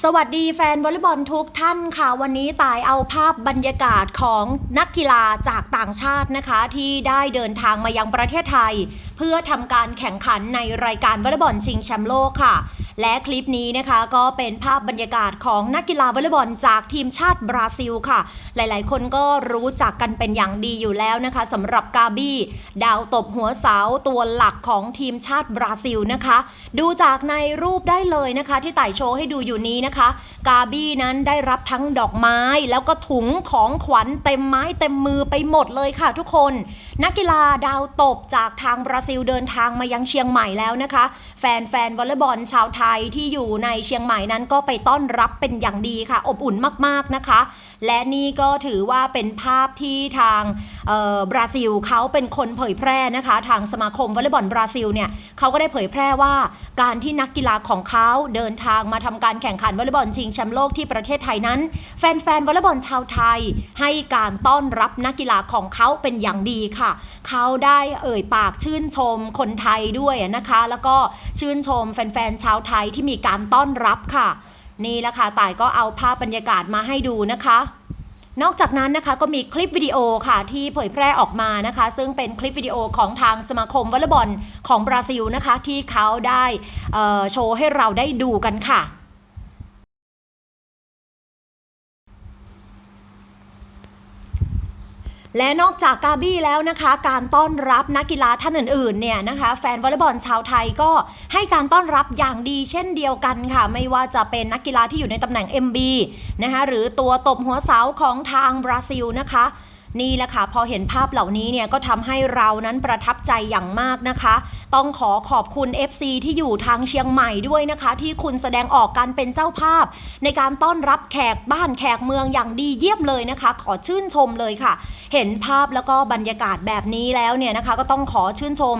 สวัสดีแฟนวอลเลย์บอลทุกท่านค่ะ วันนี้ตายเอาภาพบรรยากาศของนักกีฬาจากต่างชาตินะคะ ที่ได้เดินทางมายังประเทศไทย เพื่อทำการแข่งขันในรายการวอลเลย์บอลชิงแชมป์โลกค่ะ และคลิปนี้นะคะก็เป็นภาพบรรยากาศของนักกีฬาวอลเลย์บอลจากทีมชาติบราซิลค่ะ หลายๆ คนก็รู้จักกันเป็นอย่างดีอยู่แล้วนะคะสำหรับกาบี้ดาวตบหัวเสาตัวหลักของทีมชาติบราซิลนะคะ ดูจากในรูปได้เลยนะคะ ที่ไต่โชว์ให้ดูอยู่นี้นะคะ กาบี้นั้นได้รับทั้งดอกไม้ แล้วก็ถุงของขวัญเต็มไม้เต็มมือไปหมดเลยค่ะทุกคน นักกีฬาดาวตบจากทางบราซิลเดินทางมายังเชียงใหม่แล้วนะคะ แฟนแฟนๆวอลเลย์บอลชาวไทยที่อยู่ในเชียงใหม่นั้นก็ไปต้อนรับเป็นอย่างดีค่ะ อบอุ่นมากๆนะคะ และนี่ก็ถือว่าเป็นภาพที่ทางบราซิลเขาเป็นคนเผยแพร่นะคะ ทางสมาคมวอลเลย์บอลบราซิลเนี่ยเขาก็ได้เผยแพร่ว่าการที่นักกีฬาของเขาเดินทางมาทำการแข่งขันวอลเลย์บอลชิงแชมป์โลกที่ประเทศไทยนั้น แฟนๆวอลเลย์บอลชาวไทย ให้การต้อนรับนักกีฬาของเขาเป็นอย่างดีค่ะ เขาได้เอ่ยปากชื่นชมคนไทยด้วยนะคะ แล้วก็ชื่นชมแฟนๆชาวไทยที่มีการต้อนรับค่ะ นี่แหละค่ะต่ายก็เอาภาพบรรยากาศมาให้ดูนะคะนอกจากนั้นนะคะก็มีคลิปวิดีโอค่ะที่เผยแพร่ออกมานะคะ ซึ่งเป็นคลิปวิดีโอของทางสมาคมวอลเลย์บอลของบราซิลนะคะ ที่เขาได้โชว์ให้เราได้ดูกันค่ะ และนอกจากกาบี้แล้วนะคะ การต้อนรับนักกีฬาท่านอื่นๆเนี่ยนะคะ แฟนวอลเลย์บอลชาวไทยก็ให้การต้อนรับอย่างดีเช่นเดียวกันค่ะ ไม่ว่าจะเป็นนักกีฬาที่อยู่ในตำแหน่ง MB นะคะหรือตัวตบหัวเสาของทางบราซิลนะคะ นี่แหละค่ะพอเห็นภาพเหล่านี้เนี่ยก็ทำให้เรานั้นประทับใจอย่างมากนะคะ ต้องขอขอบคุณ FC ที่อยู่ทางเชียงใหม่ด้วยนะคะ ที่คุณแสดงออกการเป็นเจ้าภาพ ในการต้อนรับแขกบ้านแขกเมืองอย่างดีเยี่ยมเลยนะคะ ขอชื่นชมเลยค่ะ เห็นภาพแล้วก็บรรยากาศแบบนี้แล้วเนี่ยนะคะ ก็ต้องขอชื่นชม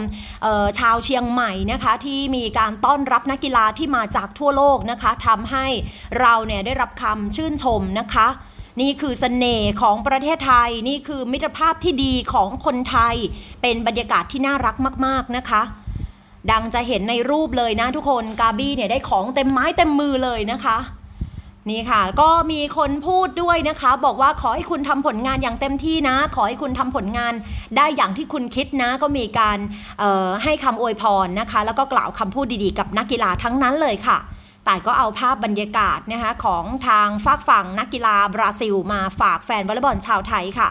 ชาวเชียงใหม่นะคะที่มีการต้อนรับนักกีฬาที่มาจากทั่วโลกนะคะทำให้เราเนี่ยได้รับคำชื่นชมนะคะ นี่คือเสน่ห์ของประเทศไทย นี่คือมิตรภาพที่ดีของคนไทย เป็นบรรยากาศที่น่ารักมาก ๆ นะคะ ดังจะเห็นในรูปเลยนะทุกคน กาบี้เนี่ยได้ของเต็มไม้เต็มมือเลยนะคะ นี่ค่ะ ก็มีคนพูดด้วยนะคะ บอกว่าขอให้คุณทำผลงานอย่างเต็มที่นะ ขอให้คุณทำผลงานได้อย่างที่คุณคิดนะ ก็มีการออให้คำอวยพรนะคะ แล้วก็กล่าวคำพูดดีๆ กับนักกีฬาทั้งนั้นเลยค่ะ แต่ก็เอาภาพบรรยากาศนะคะของทางฝากฝั่งนักกีฬาบราซิล มาฝากแฟนวอลเลย์บอลชาวไทยค่ะ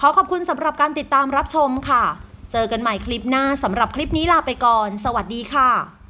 ขอขอบคุณสำหรับการติดตามรับชมค่ะ เจอกันใหม่คลิปหน้าสำหรับคลิปนี้ลาไปก่อน สวัสดีค่ะ